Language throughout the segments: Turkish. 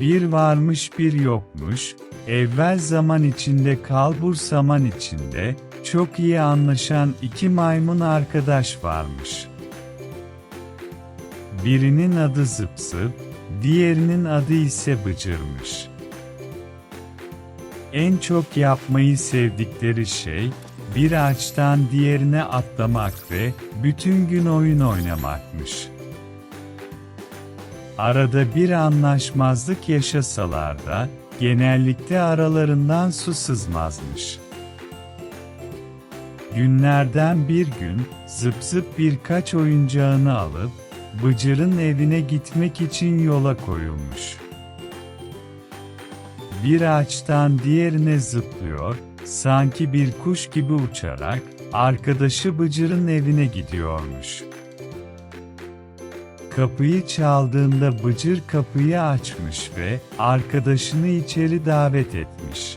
Bir varmış bir yokmuş, evvel zaman içinde kalbur zaman içinde, çok iyi anlaşan iki maymun arkadaş varmış. Birinin adı Zıp, diğerinin adı ise Bıcır'mış. En çok yapmayı sevdikleri şey, bir ağaçtan diğerine atlamak ve bütün gün oyun oynamakmış. Arada bir anlaşmazlık yaşasalar da, genellikle aralarından su sızmazmış. Günlerden bir gün, zıp zıp birkaç oyuncağını alıp, Bıcır'ın evine gitmek için yola koyulmuş. Bir ağaçtan diğerine zıplıyor, sanki bir kuş gibi uçarak, arkadaşı Bıcır'ın evine gidiyormuş. Kapıyı çaldığında Bıcır kapıyı açmış ve arkadaşını içeri davet etmiş.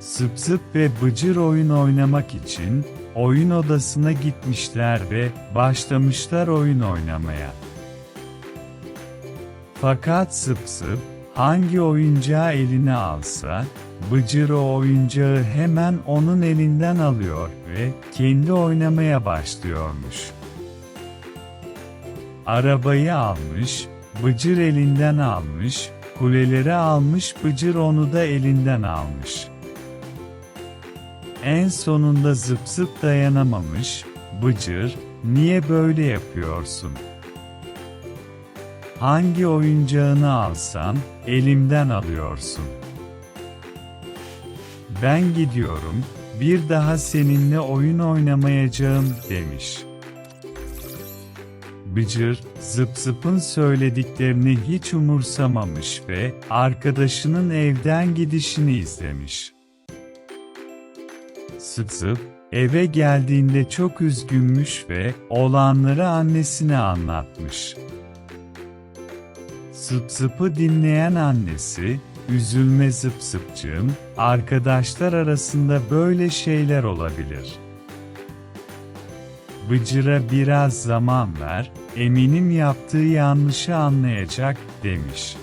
Zıp zıp ve Bıcır oyun oynamak için oyun odasına gitmişler ve başlamışlar oyun oynamaya. Fakat zıp zıp hangi oyuncağı eline alsa, Bıcır o oyuncağı hemen onun elinden alıyor ve kendi oynamaya başlıyormuş. Arabayı almış, Bıcır elinden almış, kuleleri almış Bıcır onu da elinden almış. En sonunda zıp zıp dayanamamış, Bıcır, niye böyle yapıyorsun? Hangi oyuncağını alsam, elimden alıyorsun. Ben gidiyorum, bir daha seninle oyun oynamayacağım, demiş. Bıcır, zıp zıpın söylediklerini hiç umursamamış ve arkadaşının evden gidişini izlemiş. Zıp zıp, eve geldiğinde çok üzgünmüş ve olanları annesine anlatmış. Zıp zıpı dinleyen annesi, üzülme zıp zıpcığım, arkadaşlar arasında böyle şeyler olabilir. Bıcır'a biraz zaman ver, eminim yaptığı yanlışı anlayacak, demiş.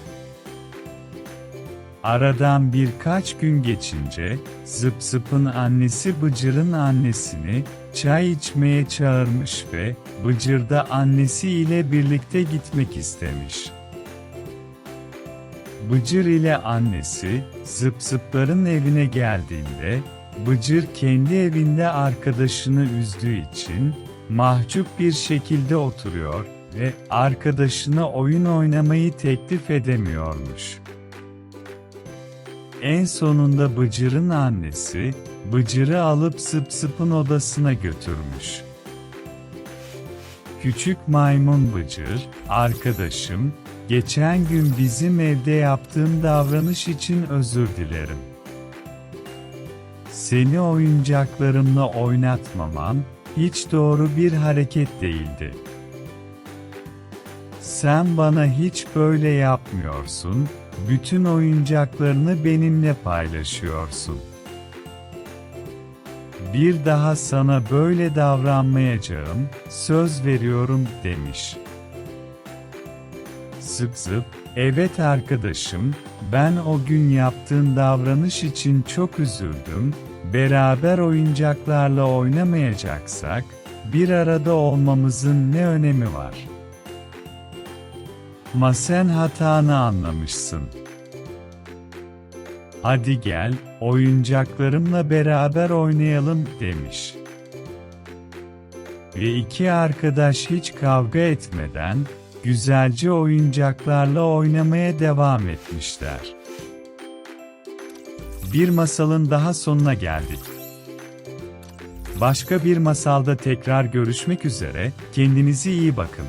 Aradan birkaç gün geçince, Zıp Zıp'ın annesi Bıcır'ın annesini, çay içmeye çağırmış ve, Bıcır da annesi ile birlikte gitmek istemiş. Bıcır ile annesi, Zıp Zıpların evine geldiğinde, Bıcır kendi evinde arkadaşını üzdüğü için, mahcup bir şekilde oturuyor ve arkadaşına oyun oynamayı teklif edemiyormuş. En sonunda Bıcır'ın annesi, Bıcır'ı alıp Sıp Sıp'ın odasına götürmüş. Küçük maymun Bıcır, arkadaşım, geçen gün bizim evde yaptığım davranış için özür dilerim. Seni oyuncaklarımla oynatmamam, hiç doğru bir hareket değildi. Sen bana hiç böyle yapmıyorsun, bütün oyuncaklarını benimle paylaşıyorsun. Bir daha sana böyle davranmayacağım, söz veriyorum demiş. Zıp zıp, evet arkadaşım, ben o gün yaptığın davranış için çok üzüldüm, beraber oyuncaklarla oynamayacaksak, bir arada olmamızın ne önemi var? Ma sen hatanı anlamışsın. Hadi gel, oyuncaklarımla beraber oynayalım demiş. Ve iki arkadaş hiç kavga etmeden, güzelce oyuncaklarla oynamaya devam etmişler. Bir masalın daha sonuna geldik. Başka bir masalda tekrar görüşmek üzere, kendinize iyi bakın.